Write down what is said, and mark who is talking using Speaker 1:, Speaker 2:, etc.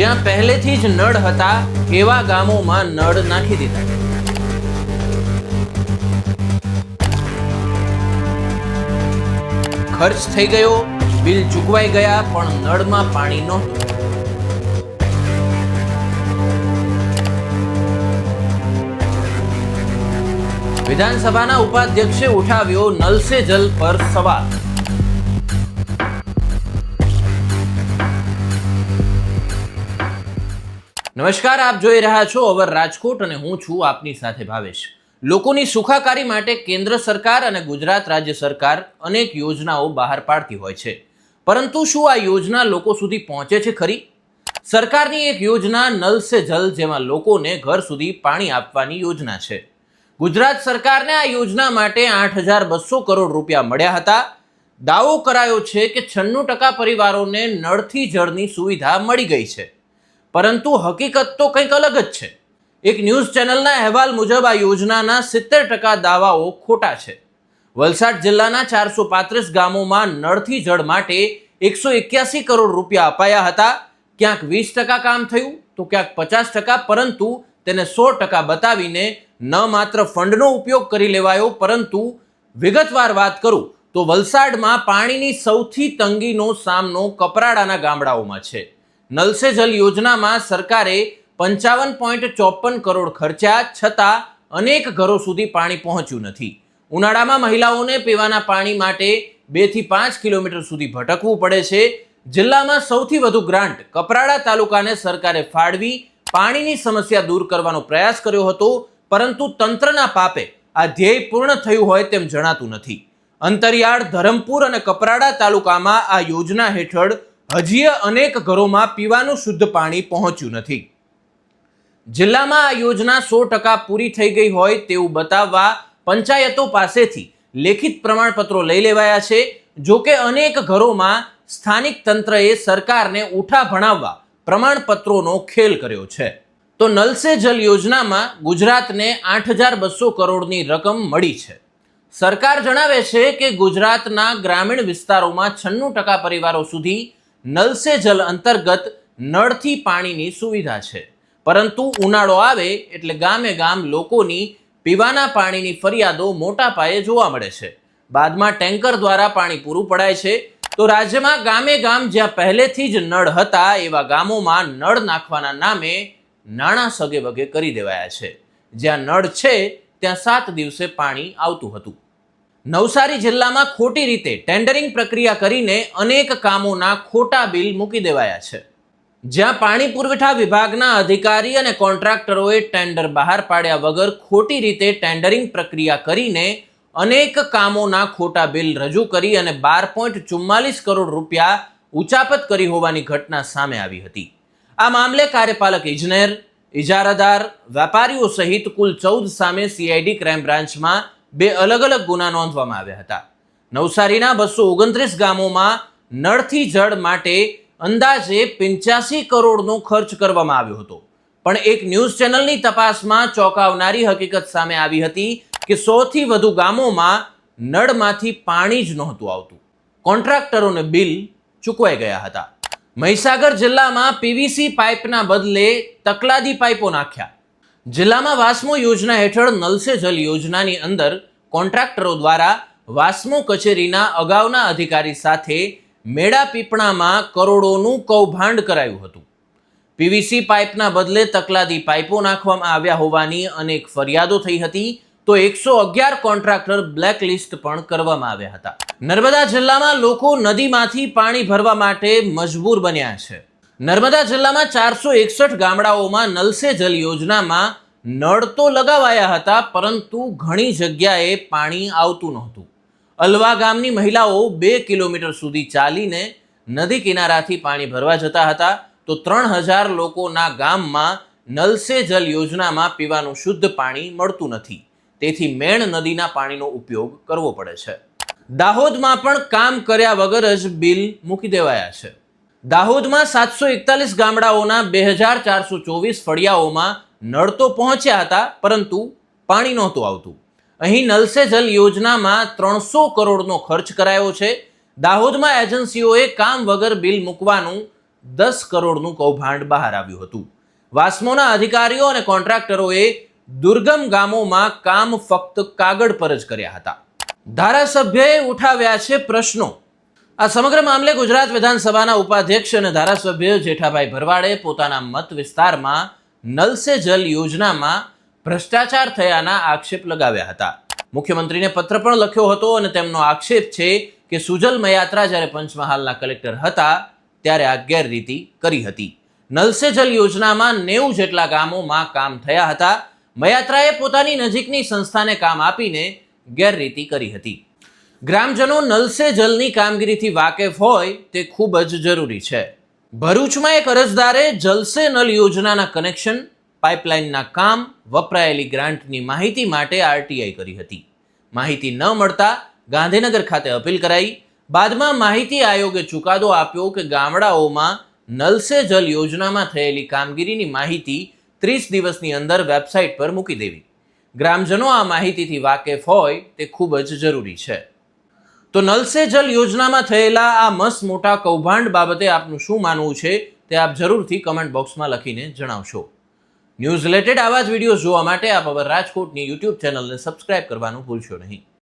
Speaker 1: જ્યાં પહેલેથી જ નળ હતા, એવા ગામોમાં નળ નાખી દીધા. ખર્ચ થઈ ગયો, બિલ ચૂકવાઈ ગયા, પણ નળમાં પાણી નહોતું. વિધાનસભાના ઉપાધ્યક્ષે ઉઠાવ્યો નલ જલ પર સવાલ. નમસ્કાર, આપ જોઈ રહ્યા છો અવર રાજકોટ અને હું છું આપની સાથે ભાવેશ. લોકોની સુખાકારી માટે કેન્દ્ર સરકાર અને ગુજરાત રાજ્ય સરકાર અનેક યોજનાઓ બહાર પાડતી હોય છે. પરંતુ શું આ યોજના લોકો સુધી પહોંચે છે ખરી? સરકારની એક યોજના નલ સે જલ જેમાં લોકોને ઘર સુધી પાણી આપવાની યોજના છે. ગુજરાત સરકારને આ યોજના માટે આઠ હજાર બસો કરોડ રૂપિયા મળ્યા હતા. દાવો કરાયો છે કે છન્નું ટકા પરિવારોને નળથી જળની સુવિધા મળી ગઈ છે. પરંતુ હકીકત તો કંઈક અલગ જ છે. એક ન્યૂઝ ચેનલના અહેવાલ મુજબ આ યોજનાના સિત્તેર ટકા દાવાઓ ખોટા છે. વલસાડ જિલ્લાના ચારસો પાંત્રીસ ગામોમાં નળથી જળ માટે એકસો એક્યાસી કરોડ રૂપિયા અપાયા હતા. ક્યાંક વીસ ટકા કામ થયું તો ક્યાંક પચાસ ટકા, પરંતુ તેને સો ટકા બતાવીને ન માત્ર ફંડનો ઉપયોગ કરી લેવાયો, પરંતુ વિગતવાર વાત કરું તો વલસાડમાં પાણીની સૌથી તંગીનો સામનો કપરાડાના ગામડાઓમાં છે. નલ સે જલ યોજનામાં સરકારે પંચાવન પોઈન્ટ ચોપન કરોડ ખર્ચ્યા, છતાં અનેક ઘરો સુધી પાણી પહોંચ્યું નથી. ઉનાળામાં મહિલાઓને પીવાના પાણી માટે બેથી પાંચ કિલોમીટર સુધી ભટકવું પડે છે. જિલ્લામાં સૌથી વધુ ગ્રાન્ટ કપરાડા તાલુકાને સરકારે ફાળવી પાણીની સમસ્યા દૂર કરવાનો પ્રયાસ કર્યો હતો, પરંતુ તંત્રના પાપે આ ધ્યેય પૂર્ણ થયું હોય તેમ જણાતું નથી. અંતરિયાળ, ધરમપુર અને કપરાડા તાલુકામાં આ યોજના હેઠળ હજીય અનેક ઘરોમાં પીવાનું શુદ્ધ પાણી પહોંચ્યું નથી. જિલ્લામાં આ યોજના સો ટકા પૂરી થઈ ગઈ હોય તેવું બતાવવા પંચાયતો પાસેથી લેખિત પ્રમાણપત્રો લઈ લેવાયા છે. જો કે અનેક ઘરોમાં સ્થાનિક તંત્રએ સરકારને ઉઠા ભણાવવા પ્રમાણપત્રોનો ખેલ કર્યો છે. તો નલ જલ યોજનામાં ગુજરાતને આઠ હજાર બસો કરોડની રકમ મળી છે. સરકાર જણાવે છે કે ગુજરાતના ગ્રામીણ વિસ્તારોમાં છન્નું ટકા પરિવારો સુધી નલ સે જલ અંતર્ગત નળથી પાણીની સુવિધા છે. પરંતુ ઉનાળો આવે એટલે ગામે ગામ લોકોની પીવાના પાણીની ફરિયાદો મોટા પાયે જોવા મળે છે. બાદમાં ટેન્કર દ્વારા પાણી પૂરું પડાય છે. તો રાજ્યમાં ગામે ગામ જ્યાં પહેલેથી જ નળ હતા એવા ગામોમાં નળ નાખવાના નામે નાણાં સગે વગે કરી દેવાયા છે. જ્યાં નળ છે, ત્યાં સાત દિવસે પાણી આવતું હતું. નવસારી જિલ્લામાં ખોટી રીતે ટેન્ડરિંગ પ્રક્રિયા કરીને અનેક કામોના ખોટા બિલ મૂકી દેવાયા છે. જ્યાં પાણી પુરવઠા વિભાગના અધિકારી અને કોન્ટ્રાક્ટરોએ ટેન્ડર બહાર પાડ્યા વગર ખોટી રીતે ટેન્ડરિંગ પ્રક્રિયા કરીને અનેક કામોના ખોટા બિલ રજૂ કરી અને બાર પોઈન્ટ ચુમ્માલીસ કરોડ રૂપિયા ઉચાપત કરી હોવાની ઘટના સામે આવી હતી. આ મામલે કાર્યપાલક ઇજનેર, ઇજારાદાર, વેપારીઓ સહિત કુલ ચૌદ સામે સીઆઈડી ક્રાઇમ બ્રાન્ચમાં બે અલગ અલગ ગુના નોંધવામાં આવ્યા હતા. નવસારીના બસો ઓગણત્રીસ ગામોમાં નળથી જળ માટે અંદાજે પંચ્યાસી કરોડનો ખર્ચ કરવામાં આવ્યો હતો. પણ એક ન્યૂઝ ચેનલની તપાસમાં ચોંકાવનારી હકીકત સામે આવી હતી કે સોથી વધુ ગામોમાં નળમાંથી પાણી જ નહોતું આવતું. કોન્ટ્રાક્ટરોને બિલ ચૂકવાઈ ગયા હતા. મહીસાગર જિલ્લામાં પીવીસી પાઇપના બદલે તકલાદી પાઇપો નાખ્યા. જિલ્લામાં વાસ્મો યોજના હેઠળ નલ જલ યોજનાની અંદર કોન્ટ્રાક્ટરો દ્વારા વાસ્મો કચેરીના અગાઉના અધિકારી સાથે મેળા પીપણામાં કરોડોનું કૌભાંડ કરાયું હતું. પીવીસી પાઇપના બદલે તકલાદી પાઇપો નાખવામાં આવ્યા હોવાની અનેક ફરિયાદો થઈ હતી, તો એકસો અગિયાર કોન્ટ્રાક્ટર બ્લેકલિસ્ટ પણ કરવામાં આવ્યા હતા. નર્મદા જિલ્લામાં લોકો નદીમાંથી પાણી ભરવા માટે મજબૂર બન્યા છે. નર્મદા જિલ્લામાં ચારસો એકસઠ ગામડાઓમાં નલ સે જલ યોજનામાં નળ તો લગાવાયા હતા, પરંતુ ઘણી જગ્યાએ પાણી આવતું નહોતું. અલવા ગામની મહિલાઓ બે કિલોમીટર સુધી ચાલીને નદી કિનારાથી પાણી ભરવા જતા હતા. તો ત્રણ હજાર લોકોના ગામમાં નલ સે જલ યોજનામાં પીવાનું શુદ્ધ પાણી મળતું નથી. તેથી મેણ નદીના પાણીનો ઉપયોગ કરવો પડે છે. દાહોદમાં પણ કામ કર્યા વગર જ બિલ મૂકી દેવાયા છે. દાહોદમાં સાતસો એકતાલીસ ગામડાઓના બે હજાર ચારસો ચોવીસ ફળિયાઓમાં નળ તો પહોંચ્યા હતા, પરંતુ પાણી નહોતું આવતું. અહીં નલ જલ યોજનામાં ત્રણસો કરોડનો ખર્ચ કરાયો છે. દાહોદમાં એજન્સીઓએ કામ વગર બિલ મૂકવાનું દસ કરોડનું કૌભાંડ બહાર આવ્યું હતું. વાસ્મોના અધિકારીઓ અને કોન્ટ્રાક્ટરોએ દુર્ગમ ગામોમાં કામ ફક્ત કાગળ પર જ કર્યા હતા. ધારાસભ્યએ ઉઠાવ્યા છે પ્રશ્નો. આ સમગ્ર મામલે ગુજરાત વિધાનસભાના ઉપાધ્યક્ષ અને ધારાસભ્ય જેઠાભાઈ ભરવાડે પોતાના મત વિસ્તારમાં નલ સે જલ યોજનામાં ભ્રષ્ટાચાર થયાના આક્ષેપ લગાવ્યા હતા. મુખ્યમંત્રીને પત્ર પણ લખ્યો હતો અને તેમનો આક્ષેપ છે કે સુજલ મયાત્રા જ્યારે પંચમહાલના કલેક્ટર હતા ત્યારે આ ગેરરીતિ કરી હતી. નલ સે જલ યોજનામાં નેવું જેટલા ગામોમાં કામ થયા હતા. મયાત્રાએ પોતાની નજીકની સંસ્થાને કામ આપીને ગેરરીતિ કરી હતી. ગ્રામજનો નલ સે જલની કામગીરીથી વાકેફ હોય તે ખૂબ જ જરૂરી છે. ભરૂચમાં એક અરજદારે જલસે નલ યોજનાના કનેક્શન, પાઇપલાઇનના કામ, વપરાયેલી ગ્રાન્ટની માહિતી માટે આરટીઆઈ કરી હતી. માહિતી ન મળતા ગાંધીનગર ખાતે અપીલ કરાઈ. બાદમાં માહિતી આયોગે ચુકાદો આપ્યો કે ગામડાઓમાં નલ સે જલ યોજનામાં થયેલી કામગીરીની માહિતી ત્રીસ દિવસની અંદર વેબસાઇટ પર મૂકી દેવી. ગ્રામજનો આ માહિતીથી વાકેફ હોય તે ખૂબ જ જરૂરી છે. તો નલ સે જલ યોજનામાં થયેલા આ મસ્ત મોટા કૌભાંડ બાબતે આપનું શું માનવું છે તે આપ જરૂરથી કમેન્ટ બોક્સમાં લખીને જણાવશો. ન્યૂઝ રિલેટેડ આવા જ વીડિયો જોવા માટે આપ અવર રાજકોટની યુટ્યુબ ચેનલને સબસ્ક્રાઇબ કરવાનું ભૂલશો નહીં.